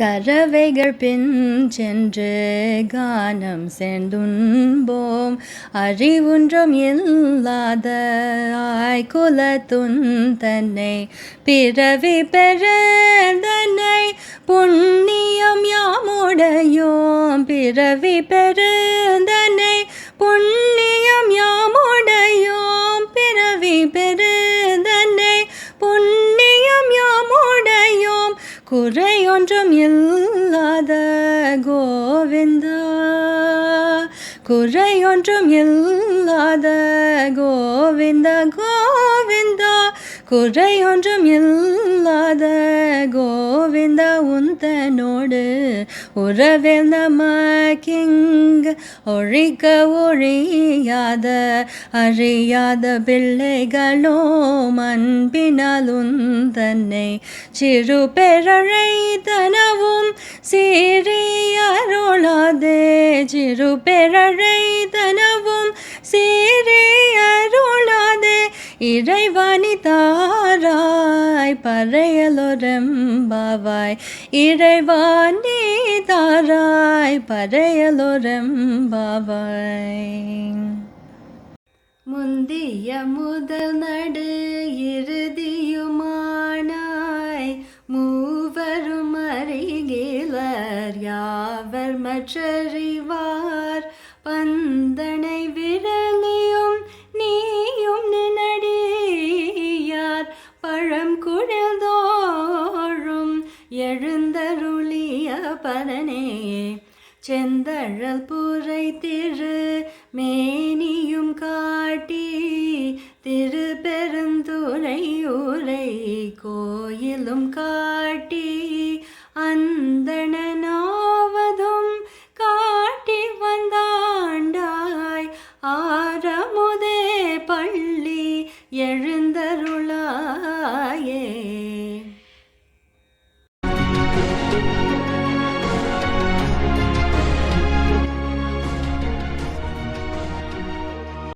கரவைகள் பின் சென்று கானம் சேர்ந்துண்போம். அறிவுன்றும் இல்லாத ஆய்குலத்துன் தன்னை பிறவி பெருந்தன்னை புண்ணியம் யாமுடையோம். பிறவி குறையொன்றும் இல்லாத கோவிந்தா. குறையொன்றும் இல்லாத கோவிந்தா கோவிந்தா. குறையொன்றும் இல்லாத கோ உந்தனோடு உறவில் நமக்கிங் ஒழிக்க ஒழியாத அறியாத பிள்ளைகளோ அன்பினால் உந்தன்னை சிறு பெறழை சீரியருளாதே சிறு பெறழை சீரியருளாதே இறைவாணி பறையலொரம்பாவாய். இறைவா நீ தாராய் பறையலொரம்பாவாய். முந்திய முதல் நடு இறுதியுமானாய். மூவரும் அறிகிலர் யாவர் மற்றறிவார். பந்தனை விரலியும் நீயும் நினடியார். பழம் எழுந்தருளிய பலனே. செந்தழல் புரை திரு மேனியும் காட்டி திரு பெருந்துரை உரை கோயிலும் காட்டி அந்தணனாவதும் காட்டி வந்தாண்டாய். ஆரமுதே பள்ளி எழுந்தரு